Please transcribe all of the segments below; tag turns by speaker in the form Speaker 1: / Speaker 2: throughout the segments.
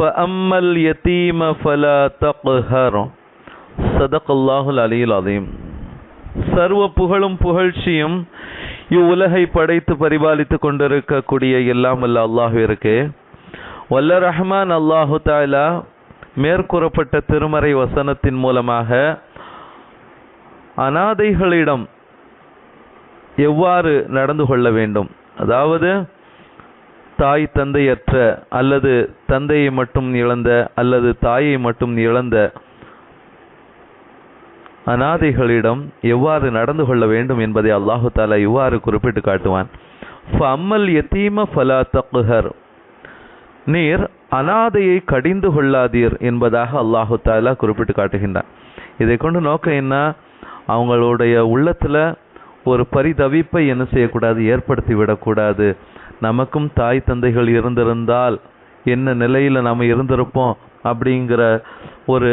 Speaker 1: ஃபஅம்மல் யதீம ஃபலா Takhar சதகல்லாஹுல் அலியில் அதையும் சர்வ புகழும் புகழ்ச்சியும் இவ்வுலகை படைத்து பரிபாலித்து கொண்டிருக்கக்கூடிய எல்லாம் அல்ல அல்லாஹிற்கு வல்ல ரஹ்மான் அல்லாஹு தாலா மேற்கூறப்பட்ட திருமறை வசனத்தின் மூலமாக அனாதைகளிடம் எவ்வாறு நடந்து கொள்ள வேண்டும் அதாவது தாய் தந்தையற்ற அல்லது தந்தையை மட்டும் இழந்த அல்லது தாயை மட்டும் இழந்த அனாதைகளிடம் எவ்வாறு நடந்து கொள்ள வேண்டும் என்பதை அல்லாஹு தாலா இவ்வாறு குறிப்பிட்டு காட்டுவான். அம்மல் எத்தீம ஃபலா தக்குஹர் நீர் அனாதையை கடிந்து கொள்ளாதீர் என்பதாக அல்லாஹு தாலா குறிப்பிட்டு காட்டுகின்றான். இதை கொண்டு நோக்கம் என்ன? அவங்களுடைய உள்ளத்தில் ஒரு பரிதவிப்பை என்ன செய்யக்கூடாது? ஏற்படுத்தி விடக்கூடாது. நமக்கும் தாய் தந்தைகள் இருந்திருந்தால் என்ன நிலையில் நம்ம இருந்திருப்போம் அப்படிங்கிற ஒரு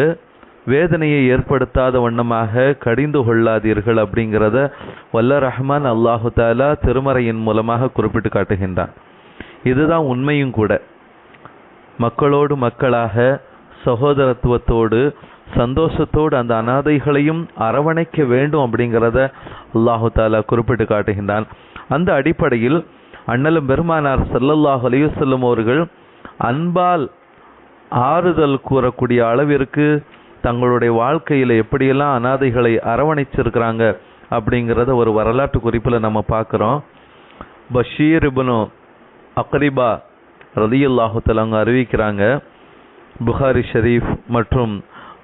Speaker 1: வேதனையை ஏற்படுத்தாத வண்ணமாக கடிந்து கொள்ளாதீர்கள் அப்படிங்கிறத வல்ல ரஹ்மான் அல்லாஹு தாலா திருமறையின் மூலமாக குறிப்பிட்டு காட்டுகின்றான். இதுதான் உண்மையும் கூட. மக்களோடு மக்களாக சகோதரத்துவத்தோடு சந்தோஷத்தோடு அந்த அனாதைகளையும் அரவணைக்க வேண்டும் அப்படிங்கிறத அல்லாஹு தாலா குறிப்பிட்டு காட்டுகின்றான். அந்த அடிப்படையில் அண்ணலும் பெருமானார் செல்லல்லாஹ் அலையுசல்லும் அவர்கள் அன்பால் ஆறுதல் கூறக்கூடிய அளவிற்கு தங்களுடைய வாழ்க்கையில் எப்படியெல்லாம் அனாதைகளை அரவணைச்சிருக்கிறாங்க அப்படிங்கிறத ஒரு வரலாற்று குறிப்பில் நம்ம பார்க்குறோம். பஷீர் இபனு அக்ரிபா ரதியுல்லாஹத்தில் அவங்க அறிவிக்கிறாங்க. புகாரி ஷரீஃப் மற்றும்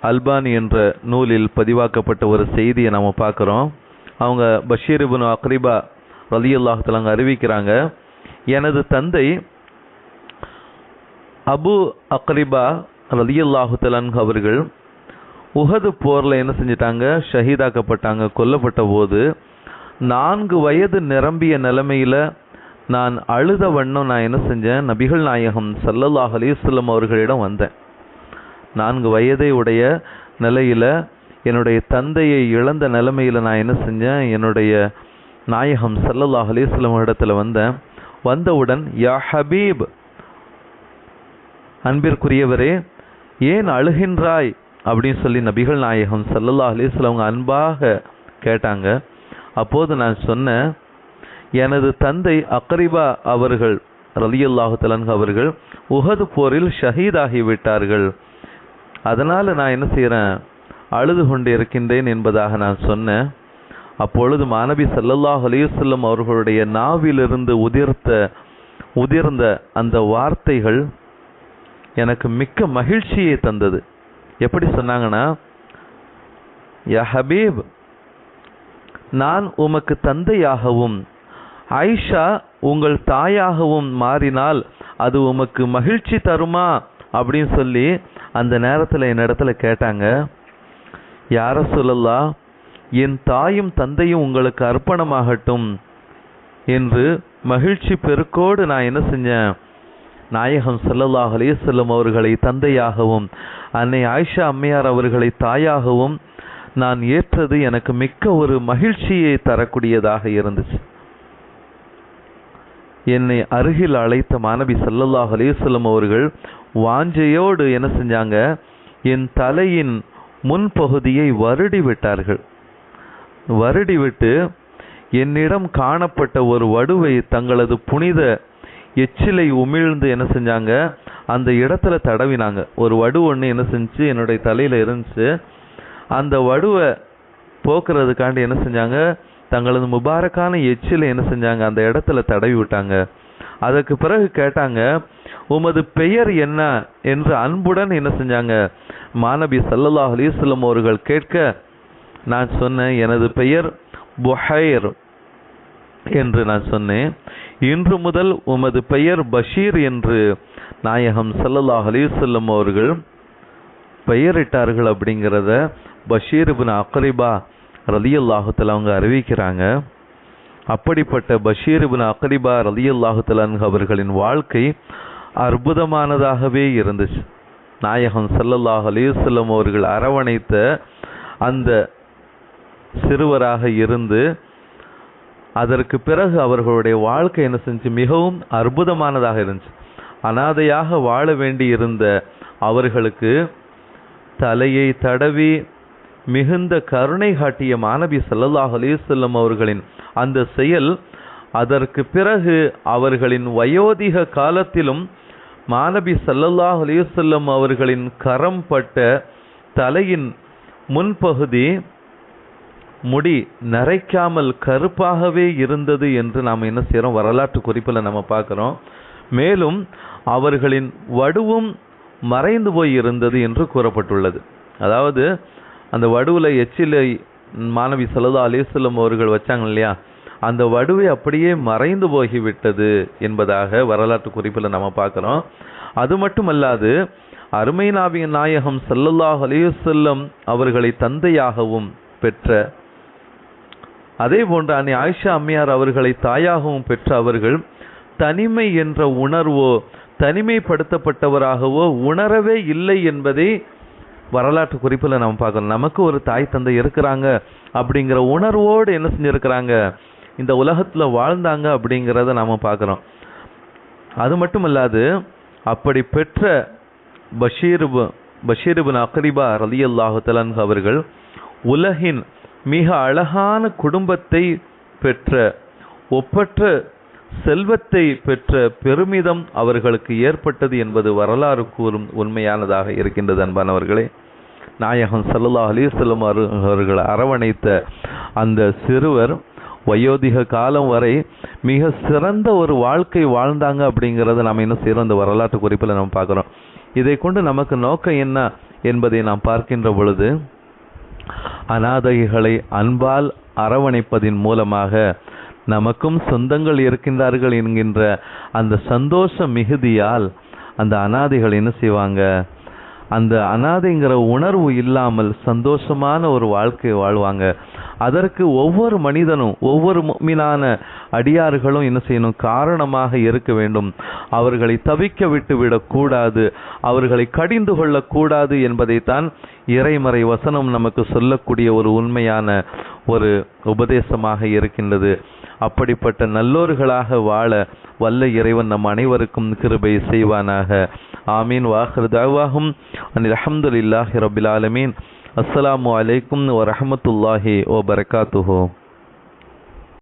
Speaker 1: அல்பானி என்ற நூலில் பதிவாக்கப்பட்ட ஒரு செய்தியை நம்ம பார்க்குறோம். அவங்க பஷீர் இபனு அக்ரிபா ரலியுல்லாஹு தலாங்க அறிவிக்கிறாங்க. எனது தந்தை அபு அக்ரிபா ரலியுல்லாஹு தலான்கு அவர்கள் உஹது போரில் என்ன செஞ்சிட்டாங்க? ஷஹீதாக்கப்பட்டாங்க கொல்லப்பட்ட போது நான்கு வயது நிரம்பிய நிலைமையில் நான் அழுத வண்ணம் நான் என்ன செஞ்சேன்? நபிகள் நாயகம் சல்லல்லாஹ் அலிஸ்லம் அவர்களிடம் வந்தேன். நான்கு வயதை உடைய நிலையில் என்னுடைய தந்தையை இழந்த நிலைமையில் நான் என்ன செஞ்சேன்? என்னுடைய நாயகம் சல்லல்லாஹ் அலிஸ்லம் இடத்துல வந்தேன் வந்தவுடன் யா ஹபீப் அன்பிற்குரியவரே ஏன் அழுகின்றாய்? அப்படின்னு சொல்லி நபிகள் நாயகம் சல்லல்லா அலிஸ்லவங்க அன்பாக கேட்டாங்க. அப்போது நான் சொன்னேன் எனது தந்தை அக்ரிபா அவர்கள் ரலியுல்லாஹு தலன்க அவர்கள் உகது போரில் ஷஹீதாகி விட்டார்கள். அதனால் நான் என்ன செய்கிறேன் அழுது கொண்டு இருக்கின்றேன் என்பதாக நான் சொன்னேன். அப்பொழுது மாணவி சல்லல்லாஹ் அலையுசல்லம் அவர்களுடைய நாவிலிருந்து உதிர்த்த உதிர்ந்த அந்த வார்த்தைகள் எனக்கு மிக்க மகிழ்ச்சியை தந்தது. எப்படி சொன்னாங்கன்னா யா ஹபீப் நான் உமக்கு தந்தையாகவும் ஐஷா உங்கள் தாயாகவும் மாறினால் அது உமக்கு மகிழ்ச்சி தருமா? அப்படின்னு சொல்லி அந்த நேரத்தில் என்னிடத்துல கேட்டாங்க யார சொல்லலாம் என் தாயும் தந்தையும் உங்களுக்கு அர்ப்பணமாகட்டும் என்று மகிழ்ச்சி பெருக்கோடு நான் என்ன செஞ்சேன்? நாயகம் சல்லல்லாஹ் அலிசல்லம் அவர்களை தந்தையாகவும் அன்னை ஆயிஷா அம்மையார் அவர்களை தாயாகவும் நான் ஏற்றது எனக்கு மிக்க ஒரு மகிழ்ச்சியை தரக்கூடியதாக இருந்துச்சு. என்னை அருகில் அழைத்த மாணவி சல்லல்லாஹ் அலிசல்லம் அவர்கள் வாஞ்சையோடு என்ன செஞ்சாங்க? என் தலையின் முன்பகுதியை வருடி விட்டார்கள். வருடி விட்டு என்னிடம் காணப்பட்ட ஒரு வடுவை தங்களது புனித எச்சிலை உமிழ்ந்து என்ன செஞ்சாங்க? அந்த இடத்துல தடவினாங்க. ஒரு வடு ஒன்று என்ன செஞ்சு என்னுடைய தலையில் இருந்துச்சு அந்த வடுவை போக்குறதுக்காண்டி என்ன செஞ்சாங்க? தங்களது முபாரக்கான எச்சிலை என்ன செஞ்சாங்க? அந்த இடத்துல தடவி விட்டாங்க. அதற்கு பிறகு கேட்டாங்க உமது பெயர் என்ன? என்று அன்புடன் என்ன செஞ்சாங்க? மாணவி சல்லல்லாஹ் அலிஸ்லம் அவர்கள் கேட்க நான் சொன்னேன் எனது பெயர் புஹைர் என்று நான் சொன்னேன். இன்று முதல் உமது பெயர் பஷீர் என்று நாயகம் சல்லல்லாஹ் அலிசல்லம் அவர்கள் பெயரிட்டார்கள் அப்படிங்கிறத பஷீர் இப்னு அக்ரிபா ரலியல்லாஹுத்தல அவங்க அறிவிக்கிறாங்க. அப்படிப்பட்ட பஷீர் இப்னு அக்ரிபா ரலியல்லாஹுத்தலன் அவர்களின் வாழ்க்கை அற்புதமானதாகவே இருந்துச்சு. நாயகம் சல்லல்லாஹ் அலிசல்லம் அவர்கள் அரவணைத்த அந்த சிறுவராக இருந்து அதற்கு பிறகு அவர்களுடைய வாழ்க்கை என்ன செஞ்சு மிகவும் அற்புதமானதாக இருந்துச்சு. அனாதையாக வாழ வேண்டி இருந்த அவர்களுக்கு தலையை தடவி மிகுந்த கருணை காட்டிய மாணவி சல்லல்லாஹ் அலிசல்லம் அவர்களின் அந்த செயல் அதற்கு பிறகு அவர்களின் வயோதிக காலத்திலும் மாணவி சல்லல்லாஹ் அலிசல்லம் அவர்களின் கரம் பட்ட தலையின் முன்பகுதி முடி நரைக்காமல் கருப்பாகவே இருந்தது என்று நாம் என்ன செய்கிறோம் வரலாற்று குறிப்பில் நம்ம பார்க்குறோம். மேலும் அவர்களின் வடுவும் மறைந்து போய் இருந்தது என்று கூறப்பட்டுள்ளது. அதாவது அந்த வடுவில் எச்சிலை மாணவி சலதா அலிசல்லம் அவர்கள் வச்சாங்க இல்லையா? அந்த வடுவை அப்படியே மறைந்து போகிவிட்டது என்பதாக வரலாற்று குறிப்பில் நம்ம பார்க்குறோம். அது மட்டுமல்லாது அருமை நாவிய நாயகம் சல்லல்லாஹ் அலிவசல்லம் அவர்களை தந்தையாகவும் பெற்ற அதே போன்று அன்னை ஆயிஷா அம்மையார் அவர்களை தாயாகவும் பெற்ற அவர்கள் தனிமை என்ற உணர்வோ தனிமைப்படுத்தப்பட்டவராகவோ உணரவே இல்லை என்பதை வரலாற்று குறிப்பில் நம்ம பார்க்கணும். நமக்கு ஒரு தாய் தந்தை இருக்கிறாங்க அப்படிங்கிற உணர்வோடு என்ன செஞ்சுருக்கிறாங்க? இந்த உலகத்தில் வாழ்ந்தாங்க அப்படிங்கிறத நாம் பார்க்குறோம். அது மட்டும் இல்லாது அப்படி பெற்ற பஷீர் பஷீர்பின் அக்ரிபா ரலியல்லாஹு தலன் அவர்கள் உலகின் மிக அழகான குடும்பத்தை பெற்ற ஒப்பற்ற செல்வத்தை பெற்ற பெருமிதம் அவர்களுக்கு ஏற்பட்டது என்பது வரலாறு கூறும் உண்மையானதாக இருக்கின்றது அன்பானவர்களே. நாயகம் சல்லல்லாஹ் அலிசல்லம் அவர்கள் அரவணைத்த அந்த சிறுவர் வயோதிக காலம் வரை மிக சிறந்த ஒரு வாழ்க்கை வாழ்ந்தாங்க அப்படிங்கிறத நாம் இன்னும் சிறந்த வரலாற்று குறிப்பில் நம்ம பார்க்குறோம். இதை கொண்டு நமக்கு நோக்கம் என்ன என்பதை நாம் பார்க்கின்ற பொழுது அனாதைகளை அன்பால் அரவணைப்பதின் மூலமாக நமக்கும் சொந்தங்கள் இருக்கின்றார்கள் என்கின்ற அந்த சந்தோஷ மிகுதியால் அந்த அனாதைகள் என்ன செய்வாங்க? அந்த அனாதைங்கிற உணர்வு இல்லாமல் சந்தோஷமான ஒரு வாழ்க்கை வாழ்வாங்க. அதற்கு ஒவ்வொரு மனிதனும் ஒவ்வொரு மீனான அடியார்களும் என்ன செய்யணும்? காரணமாக இருக்க வேண்டும். அவர்களை தவிக்க விட்டு விடக்கூடாது அவர்களை கடிந்து கொள்ளக்கூடாது என்பதைத்தான் இறைமறை வசனம் நமக்கு சொல்லக்கூடிய ஒரு உண்மையான ஒரு உபதேசமாக இருக்கின்றது. அப்படிப்பட்ட நல்லோர்களாக வாழ வல்ல இறைவன் நம் அனைவருக்கும் கிருபை செய்வானாக. ஆமீன். வாஹர் தாவாகும் அனில் அஹமதுல்லாஹி ரபில் ஆலமீன். அஸ்ஸலாமு அலைக்கும் ஓ பரகாத்துஹோ